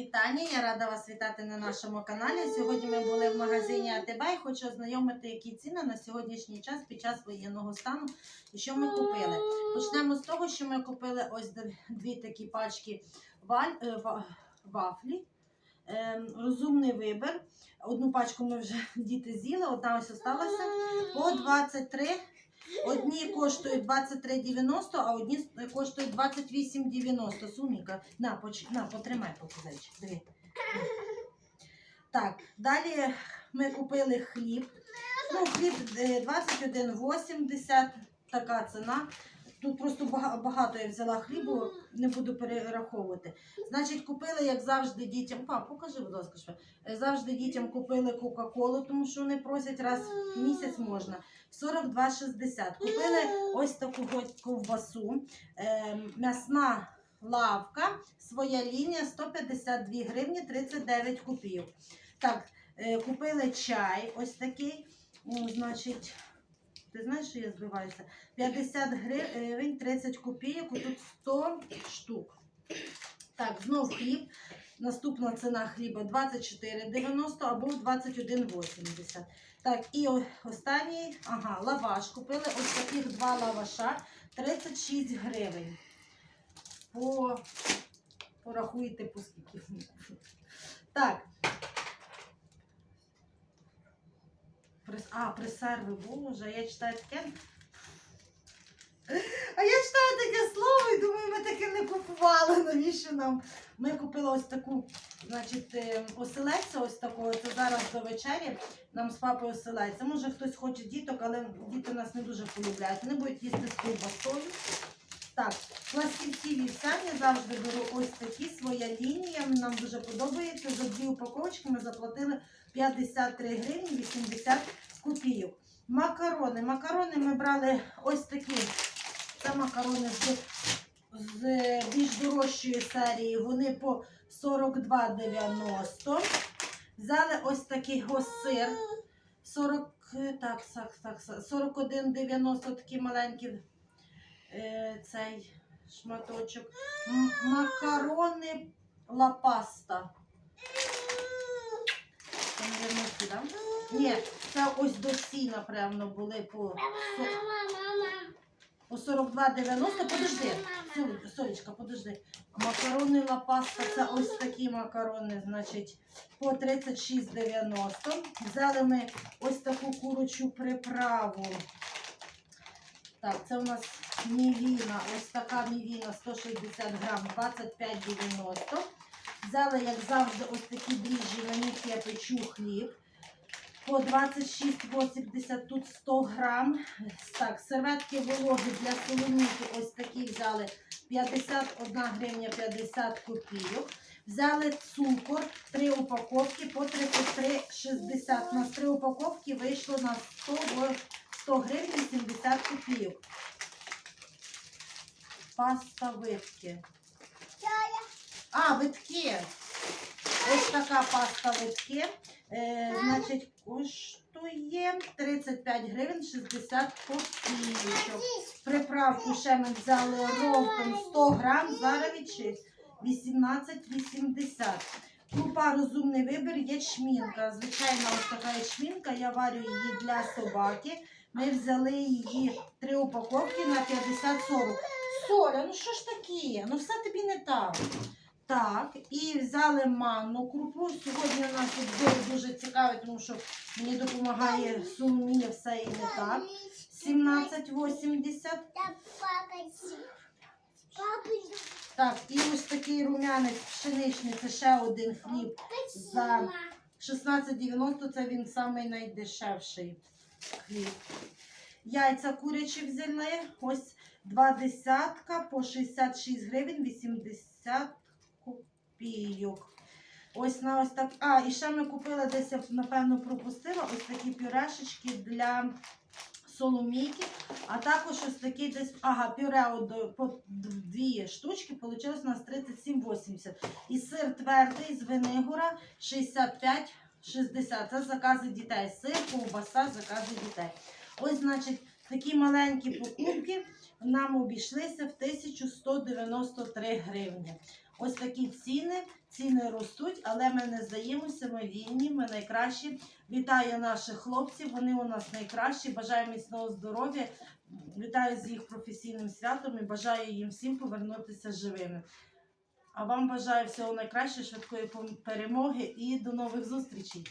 вітання! Я рада вас вітати на нашому каналі. Сьогодні ми були в магазині АТБ і хочу ознайомити, які ціни на сьогоднішній час під час воєнного стану і що ми купили. Почнемо з того, що ми купили ось дві такі пачки е, ва- вафлі. Ем, розумний вибір. Одну пачку ми вже діти з'їли, одна ось осталася. По 23. Одні коштують 23,90, а одні коштують 28,90. Суміка. На, поч... на потримай покузечик. Диви. Так, далі ми купили хліб. Ну, хліб е, 21,80, така ціна. Тут просто багато я взяла хлібу, не буду перераховувати. Значить, купили, як завжди, дітям. Пап, покажи, будь ласка, що. Е, Завжди дітям купили Кока-Колу, тому що вони просять раз в місяць можна. 42,60. Купили ось таку ковбасу. Е, м'ясна лавка, своя лінія 152 гривні 39 копійок. Так, е, купили чай ось такий. Ну, значить, ти знаєш, що я збиваюся? 50 гривень 30 копійок, тут 100 штук. Так, знов хліб. Наступна ціна хліба 24,90 або 21,80. Так, і останній, ага, лаваш. Купили ось таких два лаваша 36 гривень. По, порахуйте, по скільки. Так. А, пресерви, боже, я читаю таке. А я читаю таке слово і думаю, ми таке не купували. Навіщо нам? Ми купили ось таку, значить, е, оселедця ось такого. Це зараз до вечері. Нам з папою оселедця. Може хтось хоче діток, але діти нас не дуже полюбляють. Вони будуть їсти з ковбасою. Так, пластівці вівсяні завжди беру ось такі, своя лінія. Нам дуже подобається. За дві упаковочки ми заплатили 53 гривні 80 копійок. Макарони. Макарони ми брали ось такі. Це макарони з, з більш дорожчої серії. Вони по 42,90. Взяли ось такий ось сир. 40, е, так, так, так, 41,90 такі маленькі е, цей шматочок. Макарони лапаста. Це, мабуть, да? Ні, це ось до сі, напевно, були по, по 42,90. Подожди, Солечка, подожди. Макарони лапаста, це ось такі макарони, значить, по 36,90. Взяли ми ось таку курочу приправу. Так, це у нас мівіна, ось така мівіна 160 грам, 25,90. Взяли, як завжди, ось такі дріжджі, на них я печу хліб. По 26,80 тут 100 грам. Так, серветки вологі для солоніки ось такі взяли 51 гривня 50 копійок. Взяли цукор, три упаковки по 33,60. На три упаковки вийшло на 100, 100 гривень 70 копійок. Паста витки. А, витки. Ось така паста витки. Е, значить, коштує 35 гривень 60 копійочок. Приправку ще ми взяли ролтон 100 грам, зараз відчись 18,80. Крупа розумний вибір, ячмінка. Звичайно, ось така ячмінка. Я варю її для собаки. Ми взяли її три упаковки на 50-40. Соля, ну що ж таке? Ну все тобі не так. Так, і взяли манну крупу. Сьогодні у нас тут дуже, цікавий, тому що мені допомагає Соломія все і не так. 17,80. Так, і ось такий рум'янець пшеничний, це ще один хліб. За 16,90 це він самий найдешевший хліб. Яйця курячі взяли. Ось два десятка по 66 гривень 80 копійок. Ось на ось так. А, і ще ми купили десь, я напевно пропустила, ось такі пюрешечки для соломійки. А також ось такий десь, ага, пюре от, по дві штучки, вийшло у нас 37,80. І сир твердий з Венигора 65,60. Це закази дітей. Сир, ковбаса, закази дітей. Ось, значить, такі маленькі покупки нам обійшлися в 1193 гривні. Ось такі ціни. Ціни ростуть, але ми не здаємося, ми вільні, ми найкращі. Вітаю наших хлопців, вони у нас найкращі. Бажаю міцного здоров'я. Вітаю з їх професійним святом і бажаю їм всім повернутися живими. А вам бажаю всього найкращого, швидкої перемоги і до нових зустрічей.